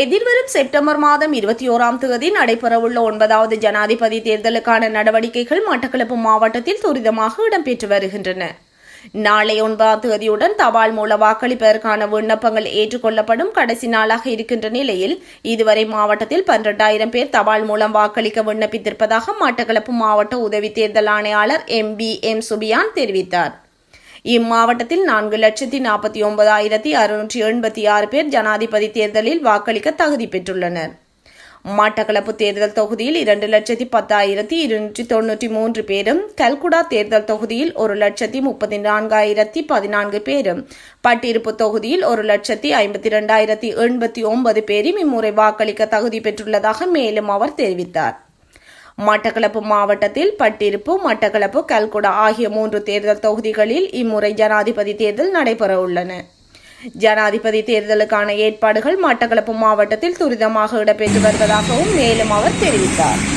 எதிர்வரும் செப்டம்பர் மாதம் இருபத்தி ஓராம் தேதி நடைபெறவுள்ள ஒன்பதாவது ஜனாதிபதி தேர்தலுக்கான நடவடிக்கைகள் மட்டக்களப்பு மாவட்டத்தில் துரிதமாக இடம்பெற்று வருகின்றன. நாளை ஒன்பதாம் தேதியுடன் தபால் மூல வாக்களிப்பதற்கான விண்ணப்பங்கள் ஏற்றுக்கொள்ளப்படும் கடைசி நாளாக இருக்கின்ற நிலையில் இதுவரை மாவட்டத்தில் பன்னிரண்டாயிரம் பேர் தபால் மூலம் வாக்களிக்க விண்ணப்பித்திருப்பதாக மட்டக்களப்பு மாவட்ட உதவி தேர்தல் ஆணையாளர் எம் பி எம் சுபியான் தெரிவித்தார். இம்மாவட்டத்தில் நான்கு லட்சத்தி நாற்பத்தி ஒன்பதாயிரத்தி அறுநூற்றி எண்பத்தி ஆறு பேர் ஜனாதிபதி தேர்தலில் வாக்களிக்க தகுதி பெற்றுள்ளனர். மட்டக்களப்பு தேர்தல் தொகுதியில் இரண்டு லட்சத்தி பத்தாயிரத்தி இருநூற்றி தொன்னூற்றி மூன்று பேரும் கல்குடா தேர்தல் தொகுதியில் ஒரு லட்சத்தி முப்பத்தி நான்காயிரத்தி பதினான்கு பேரும் பட்டிருப்பு தொகுதியில் ஒரு லட்சத்தி ஐம்பத்தி இரண்டாயிரத்தி எண்பத்தி ஒன்பது பேரும் இம்முறை வாக்களிக்க தகுதி பெற்றுள்ளதாக மேலும் அவர் தெரிவித்தார். மட்டக்களப்பு மாவட்டத்தில் பட்டிருப்பு மட்டக்களப்பு கல்குடா ஆகிய மூன்று தேர்தல் தொகுதிகளில் இம்முறை ஜனாதிபதி தேர்தல் நடைபெற உள்ளன. ஜனாதிபதி தேர்தலுக்கான ஏற்பாடுகள் மட்டக்களப்பு மாவட்டத்தில் துரிதமாக இடம்பெற்று வருவதாகவும் மேலும் அவர் தெரிவித்தார்.